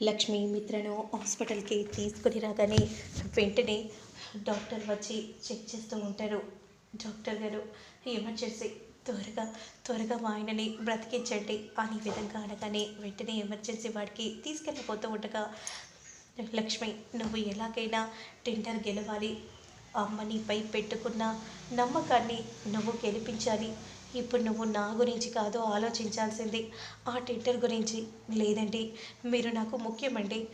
లక్ష్మి మిత్రను హాస్పిటల్కి తీసుకుని రాగానే వెంటనే డాక్టర్ వచ్చి చెక్ చేస్తూ ఉంటారు. డాక్టర్ గారు ఎమర్జెన్సీ త్వరగా త్వరగా మా ఆయనని బ్రతికించండి అని విధంగా అనగానే వెంటనే ఎమర్జెన్సీ వాడికి తీసుకెళ్ళిపోతూ ఉండగా లక్ష్మి నువ్వు ఎలాగైనా టెండర్ గెలవాలి. అమ్మని పై పెట్టుకున్న నమ్మకాన్ని నువ్వు గెలిపించాలి. ఇప్పుడు నువ్వు నా గురించి కాదు ఆలోచించాల్సింది ఆ టెండర్ గురించి లేదండి. మీరు నాకు ముఖ్యమండి.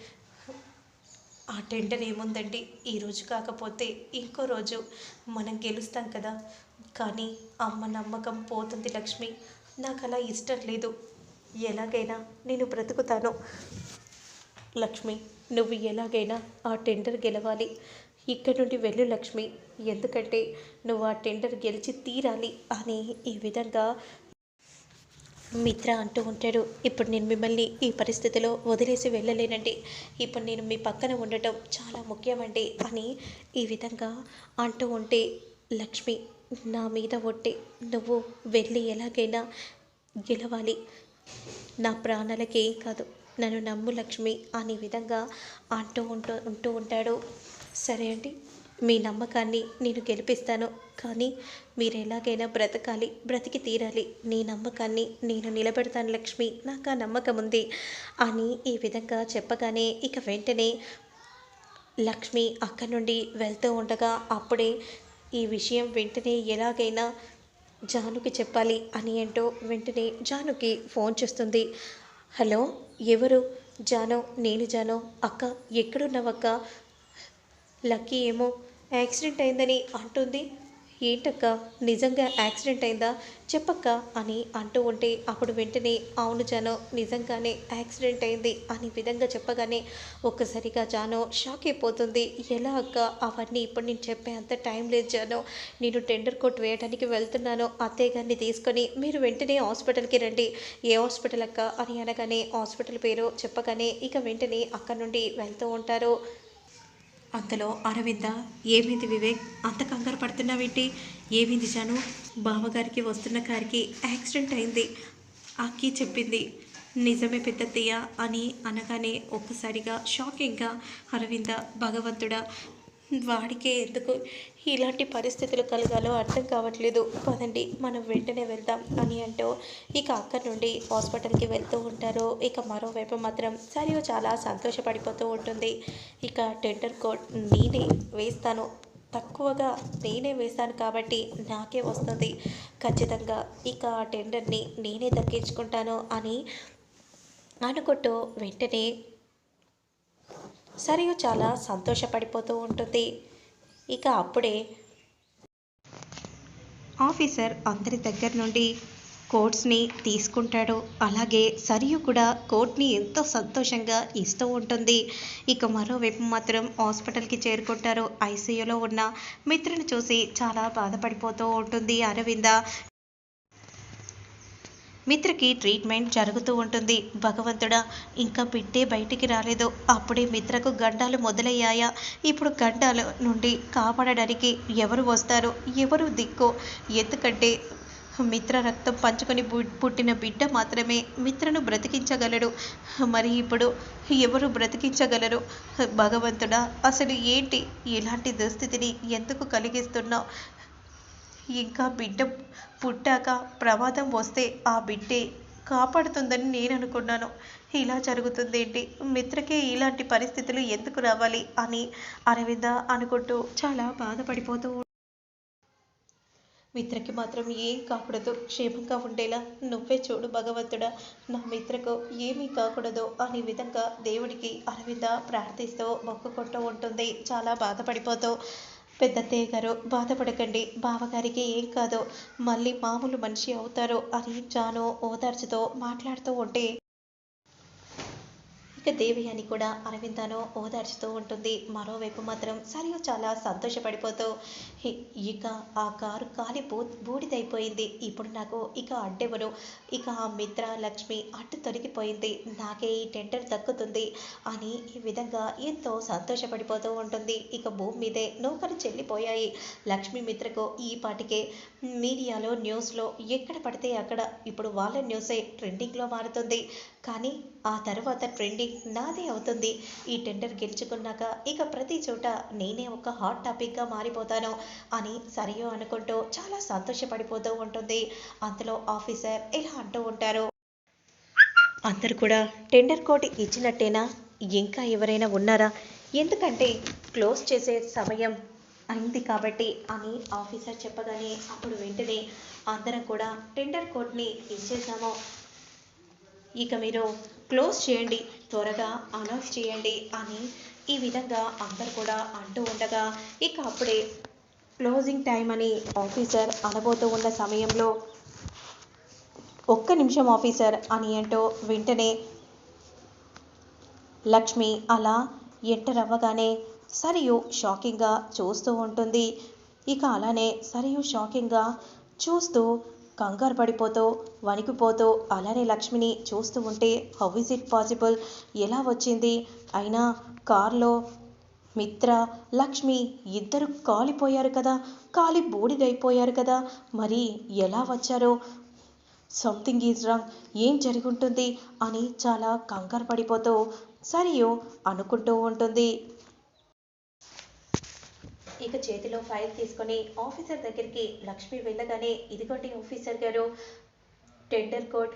ఆ టెండర్ ఏముందండి? ఈరోజు కాకపోతే ఇంకో రోజు మనం గెలుస్తాం కదా. కానీ అమ్మ నమ్మకం పోతుంది లక్ష్మి. నాకు అలా ఇష్టం లేదు. ఎలాగైనా నేను బ్రతుకుతాను. లక్ష్మి నువ్వు ఎలాగైనా ఆ టెండర్ గెలవాలి. ఇక్కడి నుండి వెళ్ళు లక్ష్మి. ఎందుకంటే నువ్వు ఆ టెండర్ గెలిచి తీరాలి అని ఈ విధంగా మిత్ర అంటూ ఉంటాడు. ఇప్పుడు నేను మిమ్మల్ని ఈ పరిస్థితిలో వదిలేసి వెళ్ళలేనండి. ఇప్పుడు నేను మీ పక్కన ఉండటం చాలా ముఖ్యమండి అని ఈ విధంగా అంటూ ఉంటే లక్ష్మి నా మీద ఒట్టి నువ్వు వెళ్ళి ఎలాగైనా గెలవాలి. నా ప్రాణాలకి ఏం కాదు నన్ను నమ్ము లక్ష్మి అనే విధంగా అంటూ ఉంటూ ఉంటూ ఉంటాడు. సరే అండి మీ నమ్మకాన్ని నేను గెలిపిస్తాను. కానీ మీరు ఎలాగైనా బ్రతకాలి బ్రతికి తీరాలి. నీ నమ్మకాన్ని నేను నిలబెడతాను లక్ష్మి. నాకు ఆ నమ్మకం ఉంది అని ఈ విధంగా చెప్పగానే ఇక వెంటనే లక్ష్మి అక్కడి నుండి వెళ్తూ ఉండగా అప్పుడే ఈ విషయం వెంటనే ఎలాగైనా జానుకి చెప్పాలి అని ఏంటో వెంటనే జానుకి ఫోన్ చేస్తుంది. హలో ఎవరు? జాను? నేను జానో. అక్క ఎక్కడున్నావక్క? లక్కీ ఏమో యాక్సిడెంట్ అయిందని అంటుంది. ఏంటక్క నిజంగా యాక్సిడెంట్ అయిందా? చెప్పక్క అని అంటూ ఉంటే అప్పుడు వెంటనే అవును జానో నిజంగానే యాక్సిడెంట్ అయింది అని విధంగా చెప్పగానే ఒక్కసారిగా జాను షాక్ అయిపోతుంది. ఎలా అక్క అవన్నీ ఇప్పుడు నేను చెప్పే అంత టైం లేదు జానో. నేను టెండర్ కోట్ వేయడానికి వెళ్తున్నాను. అత్తయ్య గారిని తీసుకొని మీరు వెంటనే హాస్పిటల్కి రండి. ఏ హాస్పిటల్ అక్క? అని అనగానే హాస్పిటల్ పేరు చెప్పగానే ఇక వెంటనే అక్కడ నుండి వెళ్తూ ఉంటారు. అంతలో అరవింద ఏమైంది వివేక్? అంత కంగారు పడుతున్నావేంటి? ఏమైంది జాను? బావగారికి వస్తున్న కారికి యాక్సిడెంట్ అయింది. అక్కి చెప్పింది నిజమే పెద్దత్తయ్య అని అనగానే ఒక్కసారిగా షాకింగ్గా అరవింద భగవంతుడా వాడికే ఎందుకు? ఇలాంటి పరిస్థితులు కలగాలో అర్థం కావట్లేదు. పదండి మనం వెంటనే వెళ్దాం అని అంటూ ఇక అక్కడి నుండి హాస్పిటల్కి వెళ్తూ ఉంటారు. ఇక మరోవైపు మాత్రం సరే చాలా సంతోషపడిపోతూ ఉంటుంది. ఇక టెండర్ కోడ్ నేనే వేస్తాను. తక్కువగా నేనే వేస్తాను కాబట్టి నాకే వస్తుంది. ఖచ్చితంగా ఇక ఆ టెండర్ని నేనే దక్కించుకుంటాను అని అనుకుంటూ వెంటనే సరియు చాలా సంతోషపడిపోతూ ఉంటుంది. ఇక అప్పుడే ఆఫీసర్ అందరి దగ్గర నుండి కోట్స్ని తీసుకుంటాడు. అలాగే సరియు కూడా కోట్ని ఎంతో సంతోషంగా ఇస్తూ ఉంటుంది. ఇక మరోవైపు మాత్రం హాస్పిటల్కి చేరుకుంటారు. ఐసీయూలో ఉన్న మిత్రుని చూసి చాలా బాధపడిపోతూ ఉంటుంది అరవింద. మిత్రకి ట్రీట్మెంట్ జరుగుతూ ఉంటుంది. భగవంతుడా ఇంకా బిడ్డే బయటికి రాలేదు. అప్పుడే మిత్రకు గండాలు మొదలయ్యాయా? ఇప్పుడు గండాల నుండి కాపాడడానికి ఎవరు వస్తారు? ఎవరు దిక్కు? ఎందుకంటే మిత్ర రక్తం పంచుకొని పుట్టిన బిడ్డ మాత్రమే మిత్రను బ్రతికించగలడు. మరి ఇప్పుడు ఎవరు బ్రతికించగలరు? భగవంతుడా అసలు ఏంటి ఇలాంటి దుస్థితిని ఎందుకు కలిగిస్తున్నావు? ఇంకా బిడ్డ పుట్టాక ప్రమాదం వస్తే ఆ బిడ్డే కాపాడుతుందని నేను అనుకున్నాను. ఇలా జరుగుతుందేంటి? మిత్రకే ఇలాంటి పరిస్థితులు ఎందుకు రావాలి అని అరవింద అనుకుంటూ చాలా బాధపడిపోతూ మిత్రకి మాత్రం ఏం కాకూడదు. క్షేమంగా ఉండేలా నువ్వే చూడు భగవంతుడా. నా మిత్రకు ఏమీ కాకూడదు అనే విధంగా దేవుడికి అరవింద ప్రార్థిస్తూ మొక్కుకుంటూ ఉంటుంది. చాలా బాధపడిపోతూ పెద్దత్తయ్య గారు బాధపడకండి. బావగారికి ఏం కాదు మళ్ళీ మామూలు మనిషి అవుతారు అని జాను ఓదార్చుతో మాట్లాడుతూ ఉంటే ఇక దేవయాని కూడా అరవిందను ఓదార్చుతూ ఉంటుంది. మరోవైపు మాత్రం సరియు చాలా సంతోషపడిపోతూ ఇక ఆ కారు కాలి బూ బూడిదైపోయింది. ఇప్పుడు నాకు ఇక అడ్డెవరు ఇక ఆ మిత్ర లక్ష్మి అడ్డు తొలగిపోయింది. నాకే ఈ టెండర్ దక్కుతుంది అని ఈ విధంగా ఎంతో సంతోషపడిపోతూ ఉంటుంది. ఇక భూమి మీదే నౌకలు చెల్లిపోయాయి. లక్ష్మి మిత్రకు ఈ పాటికే మీడియాలో న్యూస్లో ఎక్కడ పడితే అక్కడ. ఇప్పుడు వాళ్ళ న్యూసే ట్రెండింగ్లో మారుతుంది. కానీ ఆ తర్వాత ట్రెండింగ్ నాదే అవుతుంది. ఈ టెండర్ గెలుచుకున్నాక ఇక ప్రతి చోట నేనే ఒక హాట్ టాపిక్గా మారిపోతాను అని సరియో అనుకుంటూ చాలా సంతోషపడిపోతూ ఉంటుంది. అంతలో ఆఫీసర్ ఇలా అంటూ ఉంటారు. అందరు కూడా టెండర్ కోడ్ ఇచ్చినట్టేనా? ఇంకా ఎవరైనా ఉన్నారా? ఎందుకంటే క్లోజ్ చేసే సమయం అయింది కాబట్టి అని ఆఫీసర్ చెప్పగానే అప్పుడు వెంటనే అందరం కూడా టెండర్ కోడ్ని ఇచ్చేసాము. ఇక మీరు క్లోజ్ చేయండి త్వరగా అనౌన్స్ చేయండి అని ఈ విధంగా అందరు కూడా అంటూ ఉండగా ఇక అప్పుడే క్లోజింగ్ టైం అని ఆఫీసర్ అనబోతూ ఉన్న సమయంలో ఒక్క నిమిషం ఆఫీసర్ అని అంటూ వెంటనే లక్ష్మి అలా ఎంటర్ అవ్వగానే సరియు షాకింగ్గా చూస్తూ ఉంటుంది. ఇక అలానే సరియు షాకింగ్గా చూస్తూ కంగారు పడిపోతూ వణికిపోతూ అలానే లక్ష్మిని చూస్తూ ఉంటే హౌ ఇస్ ఇట్ పాసిబుల్? ఎలా వచ్చింది? అయినా కార్లో మిత్ర లక్ష్మి ఇద్దరు కాలిపోయారు కదా కాలి బూడిదైపోయారు కదా మరి ఎలా వచ్చారో? Something is wrong. ఏం జరిగి ఉంటుంది అని చాలా కంగారు పడిపోతూ సరియో అనుకుంటూ ఉంటుంది. ఇక చేతిలో ఫైల్ తీసుకొని ఆఫీసర్ దగ్గరికి లక్ష్మి వెళ్ళగానే ఇదిగోండి ఆఫీసర్ గారు టెండర్ కోట్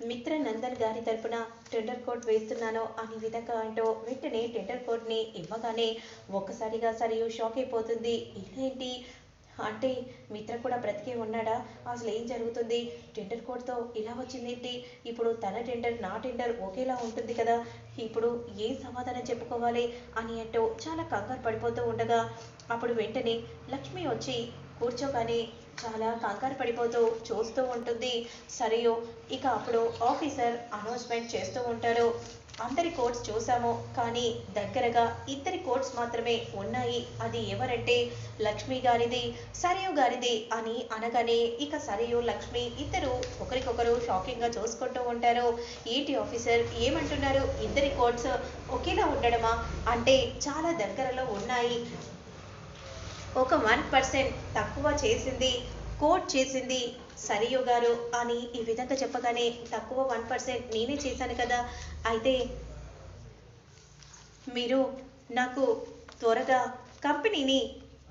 మిత్ర నందన్ గారి తరపున టెండర్ కోట్ వేస్తున్నాను. అని విధంగా అంటూ వెంటనే టెండర్ కోట్ని ఇవ్వగానే ఒక్కసారిగా సరియు షాక్ అయిపోతుంది. ఇదేంటి? అంటే మిత్ర కూడా బ్రతికే ఉన్నాడా? అసలు ఏం జరుగుతుంది? టెండర్ కోడ్తో ఇలా వచ్చిందేంటి? ఇప్పుడు తన టెండర్ నా టెండర్ ఒకేలా ఉంటుంది కదా? ఇప్పుడు ఏం సమాధానం చెప్పుకోవాలి అని అంటూ చాలా కంగారు పడిపోతూ ఉండగా అప్పుడు వెంటనే లక్ష్మి వచ్చి కూర్చోగానే చాలా కంగారు పడిపోతూ చూస్తూ ఉంటుంది. సరియో ఇక అప్పుడు ఆఫీసర్ అనౌన్స్మెంట్ చేస్తూ ఉంటారు అందరి కోట్స్ చూసాము కానీ దగ్గరగా ఇద్దరి కోట్స్ మాత్రమే ఉన్నాయి. అది ఎవరంటే లక్ష్మి గారిది సరియు గారిది అని అనగానే ఇక సరియు లక్ష్మి ఇద్దరు ఒకరికొకరు షాకింగ్గా చూసుకుంటూ ఉంటారు. ఏంటి ఆఫీసర్ ఏమంటున్నారు? ఇద్దరి కోట్స్ ఒకేలా ఉండడమా? అంటే చాలా దగ్గరలో ఉన్నాయి. ఒక వన్ పర్సెంట్ తక్కువ చేసింది కోట్ చేసింది సరియు గారు అని ఈ విధంగా చెప్పగానే తక్కువ వన్ పర్సెంట్ నేనే చేశాను కదా. అయితే మీరు నాకు త్వరగా కంపెనీని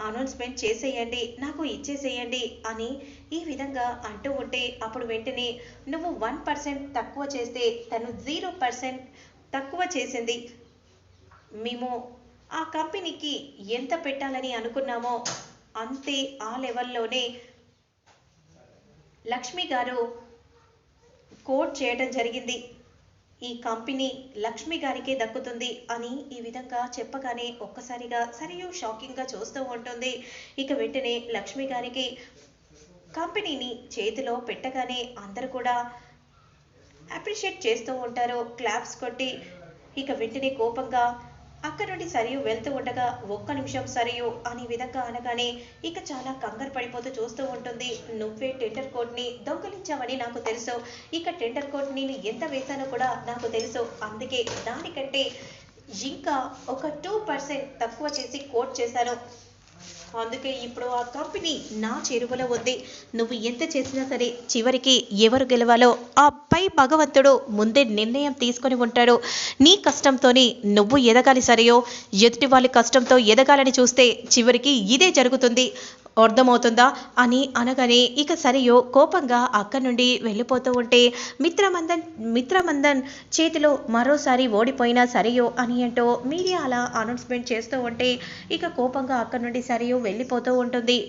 అనౌన్స్మెంట్ చేసేయండి నాకు ఇచ్చేసేయండి అని ఈ విధంగా అంటూ ఉంటే అప్పుడు వెంటనే నువ్వు వన్ పర్సెంట్ తక్కువ చేస్తే తను జీరో పర్సెంట్ తక్కువ చేసింది. మేము ఆ కంపెనీకి ఎంత పెట్టాలని అనుకున్నామో అంతే ఆ లెవెల్లోనే లక్ష్మి గారు కోట్ చేయడం జరిగింది. ఈ కంపెనీ లక్ష్మి గారికే దక్కుతుంది అని ఈ విధంగా చెప్పగానే ఒక్కసారిగా సరియు షాకింగ్గా చూస్తూ ఉంటుంది. ఇక వెంటనే లక్ష్మి గారికి కంపెనీని చేతిలో పెట్టగానే అందరూ కూడా అప్రిషియేట్ చేస్తూ ఉంటారు. క్లాప్స్ కొట్టి ఇక వెంటనే కోపంగా అక్కడ నుండి సరియు వెళ్తూ ఉండగా ఒక్క నిమిషం సరియు అనే విధంగా అనగానే ఇక చాలా కంగారు పడిపోతూ చూస్తూ ఉంటుంది. నువ్వే టెండర్ కోడ్ని దొంగలించావని నాకు తెలుసు. ఇక టెండర్ కోడ్ నేను ఎంత వేశానో కూడా నాకు తెలుసు. అందుకే దానికంటే ఇంకా ఒక టూ పర్సెంట్ తక్కువ చేసి కోట్ చేశాను. అందుకే ఇప్పుడు ఆ కంపెనీ నా చెరువులో ఉంది. నువ్వు ఎంత చేసినా సరే చివరికి ఎవరు గెలవాలో ఆ పై భగవంతుడు ముందే నిర్ణయం తీసుకొని ఉంటాడు. నీ కష్టంతోనే నువ్వు ఎదగాలి సరియో ఎదుటి వాళ్ళ కష్టంతో ఎదగాలని చూస్తే చివరికి ఇదే జరుగుతుంది. అర్థమవుతుందా? అని అనగానే ఇక సరియో కోపంగా అక్కడి నుండి వెళ్ళిపోతూ ఉంటే మిత్రమందన్ మిత్రమందన్ చేతిలో మరోసారి ఓడిపోయినా సరియో అని అంటూ మీడియా అలా అనౌన్స్మెంట్ చేస్తూ ఉంటే ఇక కోపంగా అక్కడి నుండి సరియో వెళ్ళిపోతూ ఉంటుంది.